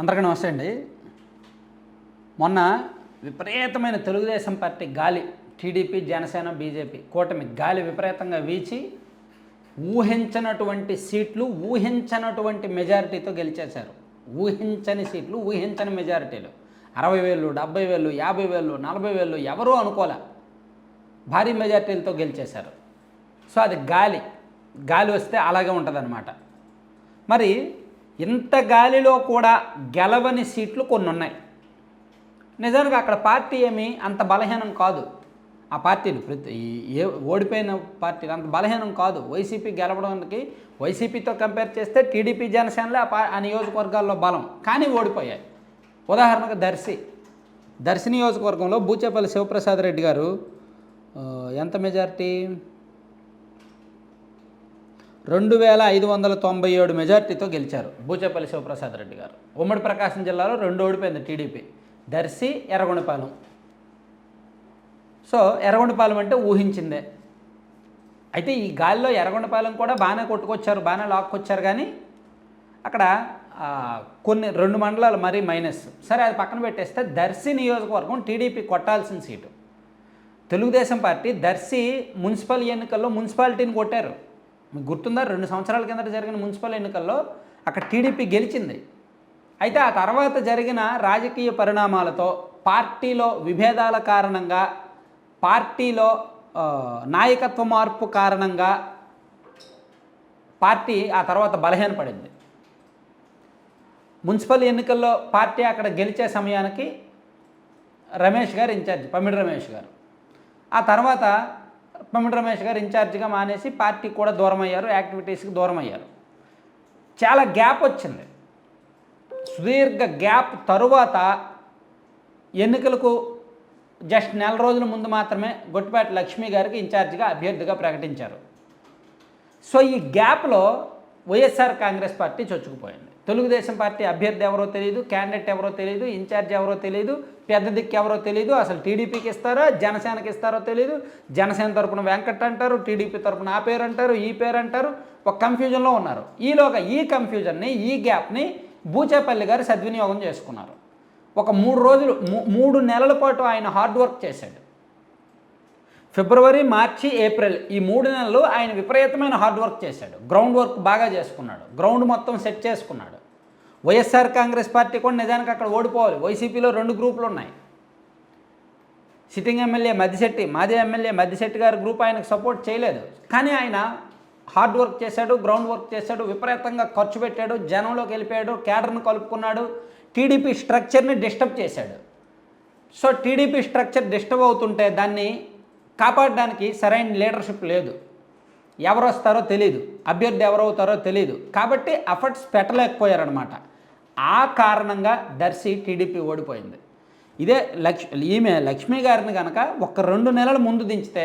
అందరికీ నమస్తే అండి. మొన్న విపరీతమైన తెలుగుదేశం పార్టీ గాలి టీడీపీ జనసేన బీజేపీ కూటమి గాలి విపరీతంగా వీచి ఊహించనటువంటి సీట్లు ఊహించనటువంటి మెజారిటీతో గెలిచేశారు. ఊహించని సీట్లు ఊహించని మెజారిటీలు. అరవై వేలు డెబ్బై వేలు యాభై వేలు నలభై వేలు ఎవరూ అనుకోలే. భారీ మెజారిటీలతో గెలిచేశారు. సో అది గాలి. గాలి వస్తే అలాగే ఉంటుందన్నమాట. మరి ఇంత గాలిలో కూడా గెలవని సీట్లు కొన్ని ఉన్నాయి నిజానికి అక్కడ పార్టీ ఏమి అంత బలహీనం కాదు. ఆ పార్టీలు ప్రతి ఏ ఓడిపోయిన పార్టీలు అంత బలహీనం కాదు. వైసీపీ గెలవడానికి వైసీపీతో కంపేర్ చేస్తే టీడీపీ జనసేనలే ఆ నియోజకవర్గాల్లో బలం. కానీ ఓడిపోయాయి. ఉదాహరణకు దర్శి. దర్శి నియోజకవర్గంలో బూచేపల్లి శివప్రసాద్ రెడ్డి గారు ఎంత మెజారిటీ? రెండు వేల ఐదు వందల తొంభై ఏడు మెజార్టీతో గెలిచారు బూచేపల్లి శివప్రసాద్ రెడ్డి గారు. ఉమ్మడి ప్రకాశం జిల్లాలో రెండు ఓడిపోయింది టీడీపీ. దర్శి ఎర్రగొండపాలెం. సో ఎర్రగొండపాలెం అంటే ఊహించిందే. అయితే ఈ గాలిలో ఎర్రగొండపాలెం కూడా బాగానే కొట్టుకొచ్చారు బాగానే లాక్కొచ్చారు కానీ అక్కడ కొన్ని రెండు మండలాలు మరీ మైనస్. సరే అది పక్కన పెట్టేస్తే దర్శి నియోజకవర్గం టీడీపీ కొట్టాల్సిన seat. Telugu Desam party Darsi municipal ఎన్నికల్లో మున్సిపాలిటీని కొట్టారు. మీకు గుర్తుందా? రెండు సంవత్సరాల కిందట జరిగిన మున్సిపల్ ఎన్నికల్లో అక్కడ టీడీపీ గెలిచింది. అయితే ఆ తర్వాత జరిగిన రాజకీయ పరిణామాలతో పార్టీలో విభేదాల కారణంగా పార్టీలో నాయకత్వ మార్పు కారణంగా పార్టీ ఆ తర్వాత బలహీనపడింది. మున్సిపల్ ఎన్నికల్లో పార్టీ అక్కడ గెలిచే సమయానికి రమేష్ గారు ఇన్ఛార్జ్ పమిడి రమేష్ గారు. ఆ తర్వాత పమిడి రమేష్ గారు ఇన్ఛార్జిగా మానేసి పార్టీ కూడా దూరం అయ్యారు యాక్టివిటీస్కి దూరం అయ్యారు చాలా గ్యాప్ వచ్చింది. సుదీర్ఘ గ్యాప్ తరువాత ఎన్నికలకు జస్ట్ నెల రోజుల ముందు మాత్రమే గొట్టిపేట లక్ష్మి గారికి ఇన్ఛార్జిగా అభ్యర్థిగా ప్రకటించారు. సో ఈ గ్యాప్లో వైఎస్ఆర్ కాంగ్రెస్ పార్టీ చొచ్చుకుపోయింది. తెలుగుదేశం పార్టీ అభ్యర్థి ఎవరో తెలియదు క్యాండిడేట్ ఎవరో తెలియదు ఇన్ఛార్జ్ ఎవరో తెలియదు పెద్ద దిక్కు ఎవరో తెలియదు అసలు టీడీపీకి ఇస్తారో జనసేనకి ఇస్తారో తెలియదు జనసేన తరపున వెంకట్ అంటారు టీడీపీ తరపున ఆ పేరు అంటారు ఈ పేరు అంటారు. ఒక కన్ఫ్యూజన్లో ఉన్నారు. ఈలోగా ఈ కన్ఫ్యూజన్ని ఈ గ్యాప్ని బూచేపల్లి గారు సద్వినియోగం చేసుకున్నారు. ఒక మూడు రోజులు మూ- మూడు నెలల పాటు ఆయన హార్డ్ వర్క్ చేశాడు. ఫిబ్రవరి మార్చి ఏప్రిల్ ఈ మూడు నెలలు ఆయన విపరీతమైన హార్డ్ వర్క్ చేశాడు. గ్రౌండ్ వర్క్ బాగా చేసుకున్నాడు. గ్రౌండ్ మొత్తం సెట్ చేసుకున్నాడు. వైఎస్ఆర్ కాంగ్రెస్ పార్టీ కూడా నిజానికి అక్కడ ఓడిపోవాలి. వైసీపీలో రెండు గ్రూపులు ఉన్నాయి. సిట్టింగ్ ఎమ్మెల్యే మద్దిశెట్టి మాజీ ఎమ్మెల్యే మద్దిశెట్టి గారి గ్రూప్ ఆయనకు సపోర్ట్ చేయలేదు. కానీ ఆయన హార్డ్ వర్క్ చేశాడు గ్రౌండ్ వర్క్ చేశాడు విపరీతంగా ఖర్చు పెట్టాడు జనంలోకి వెళ్ళిపోయాడు క్యాడర్ను కలుపుకున్నాడు టీడీపీ స్ట్రక్చర్ని డిస్టర్బ్ చేశాడు. సో టీడీపీ స్ట్రక్చర్ డిస్టర్బ్ అవుతుంటే దాన్ని కాపాడడానికి సరైన లీడర్షిప్ లేదు. ఎవరు వస్తారో తెలియదు అభ్యర్థి ఎవరవుతారో తెలియదు కాబట్టి ఎఫర్ట్స్ పెట్టలేకపోయారనమాట ఆ కారణంగా దర్శి టీడీపీ ఓడిపోయింది. ఇదే లక్ష్ ఈమె లక్ష్మి గారిని కనుక ఒక రెండు నెలల ముందు దించితే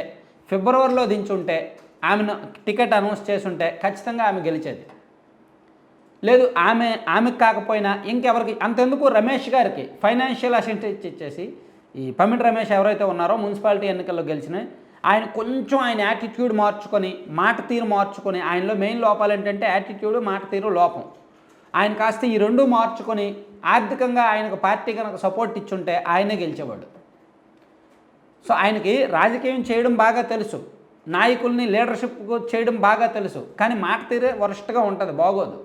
ఫిబ్రవరిలో దించుంటే ఆమెను టికెట్ అనౌన్స్ చేసుంటే ఖచ్చితంగా ఆమె గెలిచేది. లేదు ఆమె ఆమెకు కాకపోయినా ఇంకెవరికి అంతెందుకు రమేష్ గారికి ఫైనాన్షియల్ అసిస్టెన్స్ ఇచ్చేసి ఈ పమిడి రమేష్ ఎవరైతే ఉన్నారో మున్సిపాలిటీ ఎన్నికల్లో గెలిచిన ఆయన కొంచెం ఆయన యాటిట్యూడ్ మార్చుకొని మాట తీరు మార్చుకొని ఆయనలో మెయిన్ లోపాలు ఏంటంటే యాటిట్యూడ్ మాట తీరు లోపం. ఆయన కాస్త ఈ రెండు మార్చుకొని ఆర్థికంగా ఆయనకు పార్టీ కనుక సపోర్ట్ ఇచ్చుంటే ఆయనే గెలిచేవాడు. సో ఆయనకి రాజకీయం చేయడం బాగా తెలుసు. నాయకుల్ని లీడర్షిప్ చేయడం బాగా తెలుసు. కానీ మాట తీరే వరస్ట్గా ఉంటుంది బాగోదు.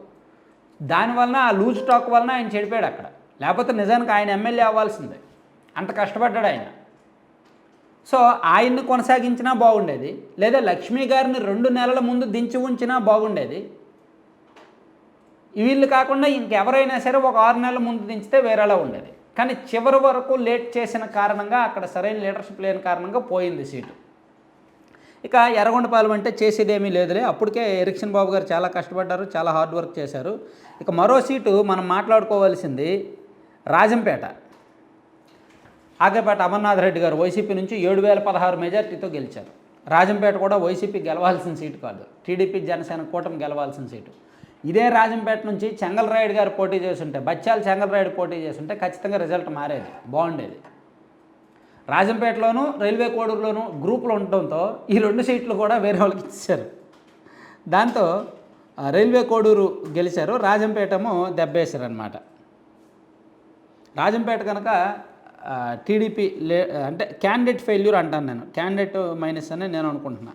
దానివలన ఆ లూజ్ టాక్ వలన ఆయన చెడిపోయాడు అక్కడ. లేకపోతే నిజానికి ఆయన ఎమ్మెల్యే అవ్వాల్సిందే. అంత కష్టపడ్డాడు ఆయన. సో ఆయన్ని కొనసాగించినా బాగుండేది. లేదా లక్ష్మీ గారిని రెండు నెలల ముందు దించి ఉంచినా బాగుండేది. వీళ్ళు కాకుండా ఇంకెవరైనా సరే ఒక ఆరు నెలల ముందు దించితే వేరేలా ఉండేది. కానీ చివరి వరకు లేట్ చేసిన కారణంగా అక్కడ సరైన లీడర్షిప్ లేని కారణంగా పోయింది సీటు. ఇక ఎర్రగొండపాలెం అంటే చేసేదేమీ లేదులే. అప్పటికే ఎరిక్షన్ బాబు గారు చాలా కష్టపడ్డారు చాలా హార్డ్ వర్క్ చేశారు. ఇక మరో సీటు మనం మాట్లాడుకోవాల్సింది రాజంపేట. ఆగేపేట అమర్నాథ్ రెడ్డి గారు వైసీపీ నుంచి ఏడు వేల పదహారు మెజార్టీతో గెలిచారు. రాజంపేట కూడా వైసీపీ గెలవాల్సిన సీటు కాదు. టీడీపీ జనసేన కూటమి గెలవాల్సిన సీటు. ఇదే రాజంపేట నుంచి చెంగల్రాయుడు గారు పోటీ చేస్తుంటే బచ్చాల చెంగల్రాయుడు పోటీ చేస్తుంటే ఖచ్చితంగా రిజల్ట్ మారేది బాగుండేది. రాజంపేటలోను రైల్వే కోడూరులోను గ్రూపులు ఉండటంతో ఈ రెండు సీట్లు కూడా వేరే వాళ్ళకి ఇచ్చారు. దాంతో రైల్వే కోడూరు గెలిచారు రాజంపేటము దెబ్బేశారు అనమాట రాజంపేట కనుక టీడీపీ లే అంటే క్యాండిడేట్ ఫెయిల్యూర్ అంటాను నేను. క్యాండిడేట్ మైనస్ అని నేను అనుకుంటున్నా.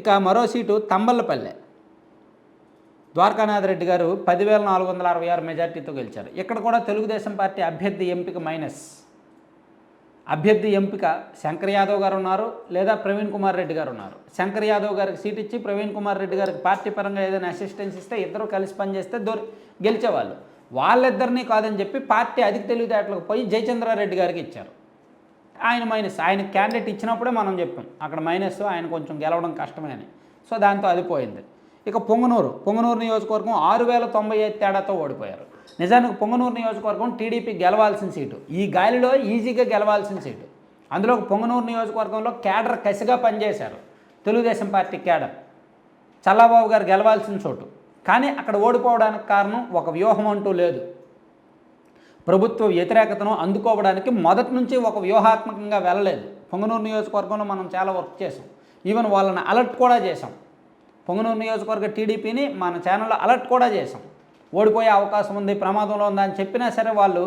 ఇక మరో సీటు తంబల్లపల్లె ద్వారకానాథ్ రెడ్డి గారు పదివేల నాలుగు వందల అరవై ఆరు మెజార్టీతో గెలిచారు. ఇక్కడ కూడా తెలుగుదేశం పార్టీ అభ్యర్థి ఎంపిక మైనస్ అభ్యర్థి ఎంపిక శంకర్ యాదవ్ గారు ఉన్నారు లేదా ప్రవీణ్ కుమార్ రెడ్డి గారు ఉన్నారు. శంకర్ యాదవ్ గారికి సీట్ ఇచ్చి ప్రవీణ్ కుమార్ రెడ్డి గారికి పార్టీ పరంగా ఏదైనా అసిస్టెన్స్ ఇస్తే ఇద్దరు కలిసి పనిచేస్తే దొరి గెలిచేవాళ్ళు. వాళ్ళిద్దరినీ కాదని చెప్పి పార్టీ అధిక తెలివితేటలకు పోయి జయచంద్రారెడ్డి గారికి ఇచ్చారు. ఆయన మైనస్ ఆయన క్యాండిడేట్ ఇచ్చినప్పుడే మనం చెప్పాం. అక్కడ మైనస్ ఆయన కొంచెం గెలవడం కష్టమే అని సో దాంతో అది పోయింది. ఇక పొంగనూరు పొంగనూరు నియోజకవర్గం ఆరు వేల తొంభై ఐదు తేడాతో ఓడిపోయారు. నిజానికి పొంగనూరు నియోజకవర్గం టీడీపీ గెలవాల్సిన సీటు. ఈ గాలిలో ఈజీగా గెలవాల్సిన సీటు. అందులో పొంగనూరు నియోజకవర్గంలో క్యాడర్ కసిగా పనిచేశారు. Telugu Desam party cadre. చల్లాబాబు గారు గెలవాల్సిన చోటు. కానీ అక్కడ ఓడిపోవడానికి కారణం ఒక వ్యూహం అంటూ లేదు. ప్రభుత్వ వ్యతిరేకతను అందుకోవడానికి మొదటి నుంచి ఒక వ్యూహాత్మకంగా వెళ్ళలేదు. పొంగనూరు నియోజకవర్గంలో మనం చాలా వర్క్ చేసాం ఈవెన్ వాళ్ళని అలర్ట్ కూడా చేసాం పొంగనూరు నియోజకవర్గ టీడీపీని మన ఛానల్లో అలర్ట్ కూడా చేసాం ఓడిపోయే అవకాశం ఉంది ప్రమాదంలో ఉందా అని చెప్పినా సరే వాళ్ళు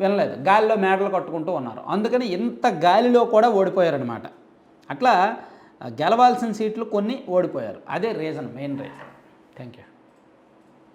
వినలేదు. గాలిలో మేడలు కట్టుకుంటూ ఉన్నారు. అందుకని ఇంత గాలిలో కూడా ఓడిపోయారనమాట అట్లా గెలవాల్సిన సీట్లు కొన్ని ఓడిపోయారు. అదే reason main reason thank you